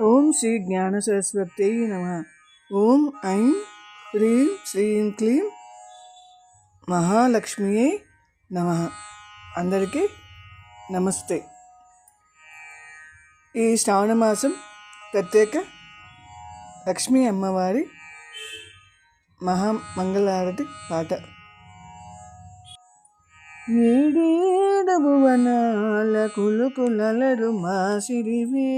ఓం శ్రీ జ్ఞాన సరస్వతి నమ. ఓం ఐం హ్రీం శ్రీం క్లీం మహాలక్ష్మియే నమ. అందరికీ నమస్తే. ఈ శ్రావణ మాసం ప్రత్యేక లక్ష్మీ అమ్మవారి మహామంగళారతి పాట. ఏడేడు భువనాల కులుకులలరు మాసిరివే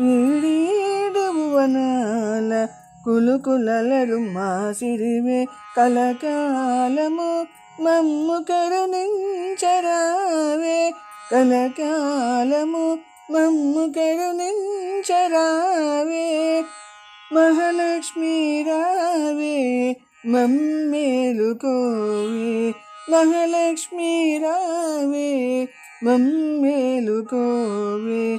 ఏడేడు భువనాల కులుకులలరు మాసిరివే కలకాలము. మమ్ము కరుణించరావే కలకాలము. మమ్ము కరుణించరావే మహాలక్ష్మీ రావే మమ్మేలుకోవే. మహాలక్ష్మీ రావే మమ్మేలుకోవే.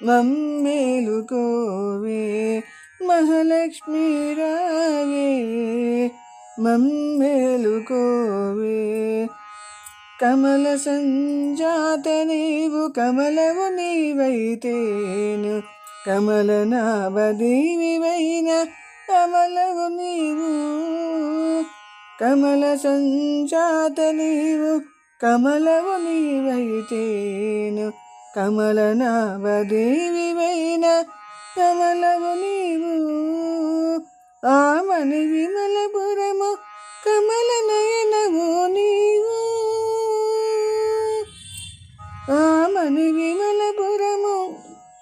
మమ్మేలుకోవే మహాలక్ష్మీ రావే మమ్మేలుకోవే కమల సంజాత నీవు కమలవు నీవైతేను కమల నావదీవివైన కమలవు నీవు. కమల సంజాత నీవు కమలవు నీవైతేను కమల వైన కమలవు నీవు ఆమని విమలపురము కమల నయనవు నీవు. ఆమని విమలపురము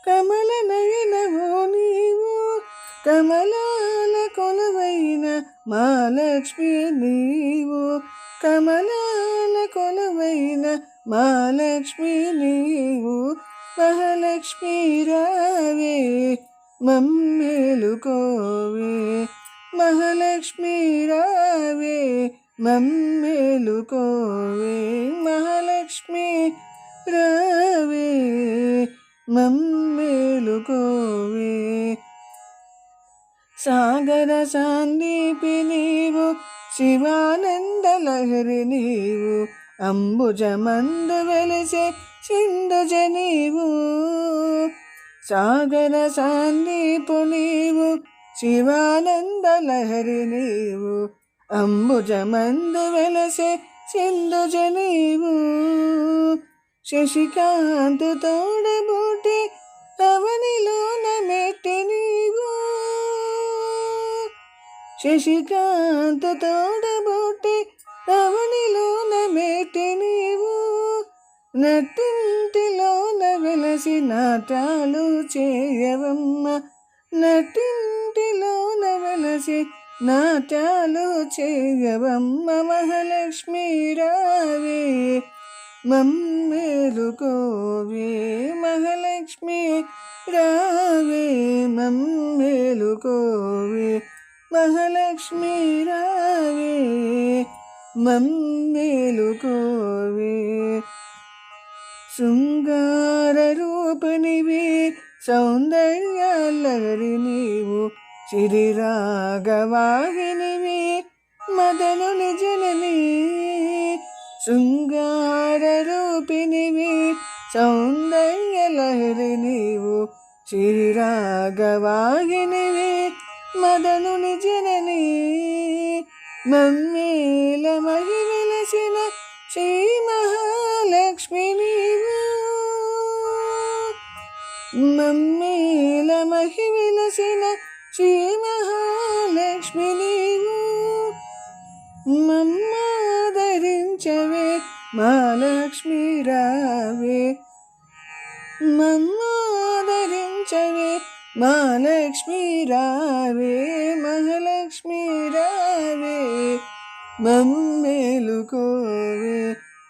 కమల నయనవు నీవు. కమలాల కొలువైన మహాలక్ష్మి నీవు. కమలాల కొలువైన మహాలక్ష్మి నీవు మహాలక్ష్మి రావే మమ్మేలుకోవే. మహాలక్ష్మి రావే మమ్మేలుకోవే. మహాలక్ష్మి రావే మమ్మేలుకోవే. సాగర సాందీపి నీవు శివానంద లహరి నీవు అంబుజమందు వెలిసే సింధుజ నీవు సాగర సాందీపు నీవు శివానంద లహరి నీవు. అంబుజమందు వెలసే సింధుజ నీవు శశికాంత్ తోడబూటి అవనిలోన మెట్టి నీవు. శశికాంత్ తోడబూటి రవణిలోన నట్టింటిలోన వెలసి నాటాలు చేయవమ్మ. నట్టింటిలోన వెలసి నాటాలు చేయవమ్మ మహాలక్ష్మి రావే. మమ్మేలుకోవే మహాలక్ష్మి రావే. మమ్మేలుకోవే మహాలక్ష్మి రావే. మమ్మేలుకోవే శృంగార రూపిణివి సౌందర్యాలహరి నీవు చిరిరాగవాహినివి మదనుని జనని శృంగార రూపిణివి సౌందర్యలహరి నీవు చిరిరాగవాహినివి మదనుని జనని మమ్మీల మహి వెలసిన శ్రీ మహాలక్ష్మి నీవు మమ్మీల మహి వెలసిన శ్రీ మహాలక్ష్మి నీవు మమ్మాదరించవే మహాలక్ష్మి రావే. మమ్మ మమ్మాదరించవే మహాలక్ష్మి రావే మహాలక్ష్మి రావే. మమ్మేలుకోవే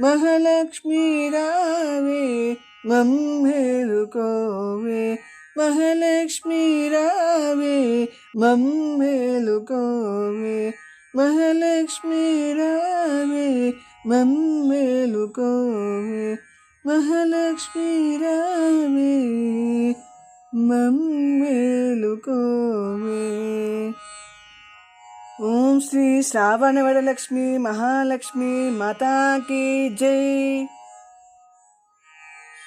మహాలక్ష్మి రావే మమ్మేలుకోవే మహాలక్ష్మి రావే మమ్మేలుకోవే మహాలక్ష్మి రావే మమ్మేలుకోవే మహాలక్ష్మి రావే మమ్మేలుకోవే ఓం శ్రీ శ్రావణ వరలక్ష్మి మహాలక్ష్మి మాతాకి జై